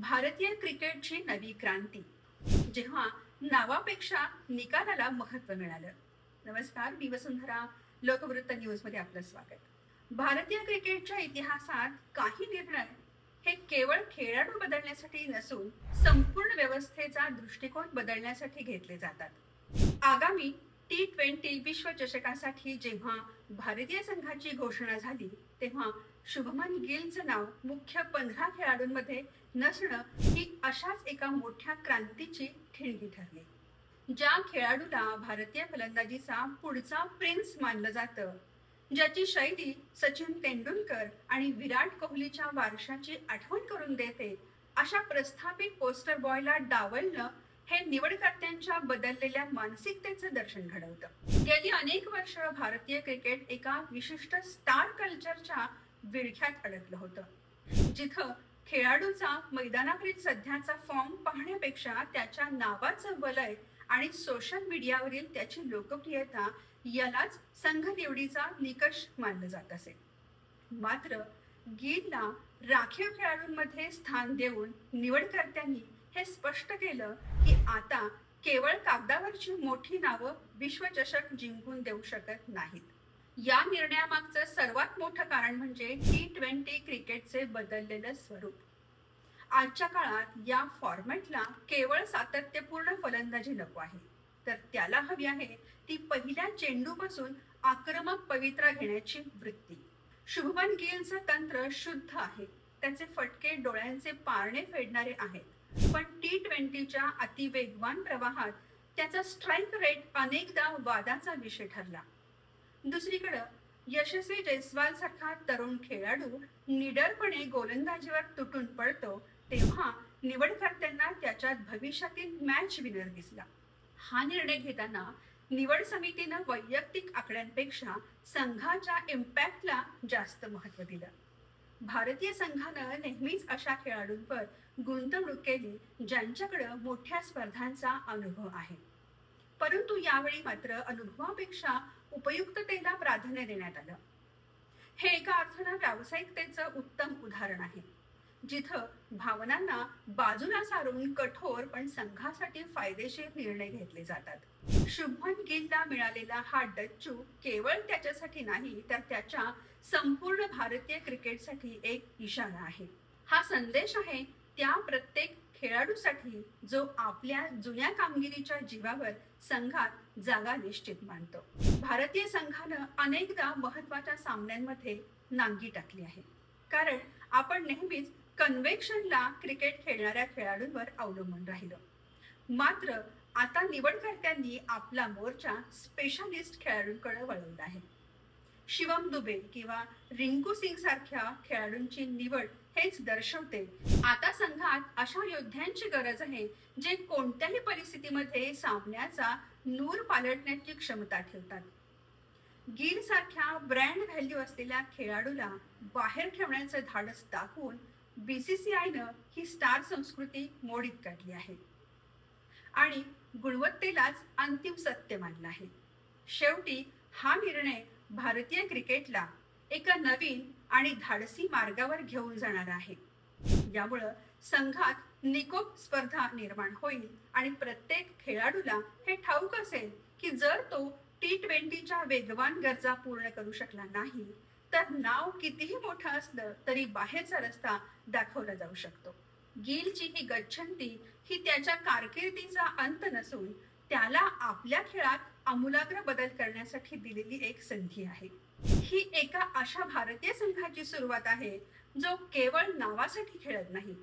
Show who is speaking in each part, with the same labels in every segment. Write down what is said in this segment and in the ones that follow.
Speaker 1: भारतीय क्रिकेटची नवी क्रांती. जेव्हा नावापेक्षा निकालाला महत्त्व मिळालं. नमस्कार मी वसुंधरा लोकवृत्त न्यूजमध्ये आपलं स्वागत. भारतीय क्रिकेटच्या इतिहासात काही निर्णय हे केवळ खेळाडू बदलण्यासाठी नसून संपूर्ण व्यवस्थेचा दृष्टिकोन बदलण्यासाठी घेतले जातात. आगामी टी ट्वेंटी विश्वचषकासाठी जेव्हा भारतीय संघाची घोषणा झाली तेव्हा शुभमन गिलचं नाव मुख्य पंधरा खेळाडूंमध्ये नसणं ही अशाच एका मोठ्या क्रांतीची ठिणगी ठरली. ज्या खेळाडूला भारतीय फलंदाजीचा पुढचा प्रिन्स मानलं जातं ज्याची शैली सचिन तेंडुलकर आणि विराट कोहलीच्या वारशाची आठवण करून देते अशा प्रस्थापित पोस्टर बॉयला डावलणं हे निवडकर्त्यांच्या बदललेल्या मानसिकतेचं दर्शन घडवतं. गेली अनेक वर्ष भारतीय क्रिकेट एका विशिष्ट स्टार कल्चरच्या विळख्यात अडकलं होतं. जिथं खेळाडूचा मैदानावरील सध्याचा फॉर्म पाहण्यापेक्षा त्याच्या नावाचं वलय आणि सोशल मीडियावरील त्याची लोकप्रियता यालाच संघ निवडीचा निकष मानलं जात असे. मात्र गिलला राखीव खेळाडूंमध्ये स्थान देऊन निवडकर्त्यांनी हे स्पष्ट केलं की आता केवळ कागदावरची मोठी नावं विश्वचषक जिंकून देऊ शकत नाहीत. या निर्णयामागचं सर्वात मोठं कारण म्हणजे टी ट्वेंटी क्रिकेटचे बदललेलं स्वरूप. आजच्या काळात या फॉर्मॅटला केवळ सातत्यपूर्ण फलंदाजी नको आहे. तर त्याला हवी आहे ती पहिल्या चेंडूपासून आक्रमक पवित्रा घेण्याची वृत्ती. शुभमन गिलचं तंत्र शुद्ध आहे. त्याचे फटके डोळ्यांचे पारणे फेडणारे आहेत. पण टी ट्वेंटीच्या अतिवेगवान प्रवाहात त्याचा स्ट्राईक रेट अनेकदा वादाचा विषय ठरला. दुसरीकडं यशस्वी जयस्वाल सारखा तरुण खेळाडू निडरपणे गोलंदाजीवर तुटून पडतो तेव्हा निवडकर्त्यांना त्याच्यात भविष्यातील मॅच विनर दिसला. हा निर्णय घेताना निवड समितीनं वैयक्तिक आकड्यांपेक्षा संघाच्या इम्पॅक्टला जास्त महत्त्व दिलं. भारतीय संघानं नेहमीच अशा खेळाडूंवर गुंतवणूक केली ज्यांच्याकडं मोठ्या स्पर्धांचा अनुभव आहे. परंतु यावेळी मात्र अनुभवापेक्षा उपयुक्ततेला प्राधान्य देण्यात आलं. हे एका अर्थानं व्यावसायिकतेचं उत्तम उदाहरण आहे. जिथं भावनांना बाजूला सारून कठोर पण संघासाठी फायदेशीर निर्णय घेतले जातात. शुभमन गिलला मिळालेला हा डच्चू केवळ त्याच्यासाठी नाही तर त्याच्या संपूर्ण भारतीय क्रिकेटसाठी एक इशारा आहे. हा संदेश आहे त्या प्रत्येक खेळाडूसाठी जो आपल्या जुन्या कामगिरीच्या जीवावर संघात जागा निश्चित मानतो. भारतीय संघानं अनेकदा महत्त्वाच्या सामन्यांमध्ये नांगी टाकली आहे. कारण आपण नेहमीच कन्व्हेक्शनला क्रिकेट खेळणाऱ्या खेळाडूंवर अवलंबून राहिलं. मात्र आता निवडकर्त्यांनी आपला मोर्चा स्पेशालिस्ट खेळाडूंकडे वळवला आहे. शिवम दुबे किंवा रिंकू सिंग सारख्या खेळाडूंची निवड हेच दर्शवते. आता संघात अशा योद्ध्यांची गरज आहे जे कोणत्याही परिस्थितीमध्ये सामन्याचा नूर पालटण्याची क्षमता ठेवतात. गिल सारख्या ब्रँड व्हॅल्यू असलेल्या खेळाडूला बाहेर ठेवण्याचं धाडस दाखवून बीसीसीआयनं ही स्टार संस्कृती मोडीत काढली आहे. आणि गुणवत्तेलाच अंतिम सत्य मानलं आहे. शेवटी हा निर्णय भारतीय क्रिकेटला एका नवीन आणि धाडसी मार्गावर घेऊन जाणार आहे. यामुळं संघात निकोप स्पर्धा निर्माण होईल आणि प्रत्येक खेळाडूला हे ठाऊक असेल की जर तो टी ट्वेंटीच्या वेगवान गरजा पूर्ण करू शकला नाही तर नाव कितीही मोठं असलं तरी बाहेरचा रस्ता दाखवला जाऊ शकतो. गिलची ही गच्छंती ही त्याच्या कारकिर्दीचा अंत नसून त्याला आपल्या खेळात आमूलाग्र बदल करण्यासाठी दिलेली एक संधी आहे. ही एका अशा भारतीय संघाची सुरुवात आहे जो केवळ नावासाठी खेळत नाही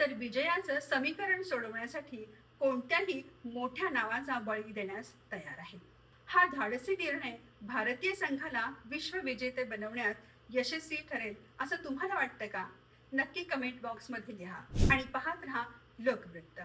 Speaker 1: तर विजयाचं समीकरण सोडवण्यासाठी कोणत्याही मोठ्या नावाचा बळी देण्यास तयार आहे. हा धाडसी निर्णय भारतीय संघाला विश्वविजेते बनवण्यात यशस्वी ठरेल असं तुम्हाला वाटतं का? नक्की कमेंट बॉक्समध्ये लिहा आणि पाहत राहा लोकवृत्त.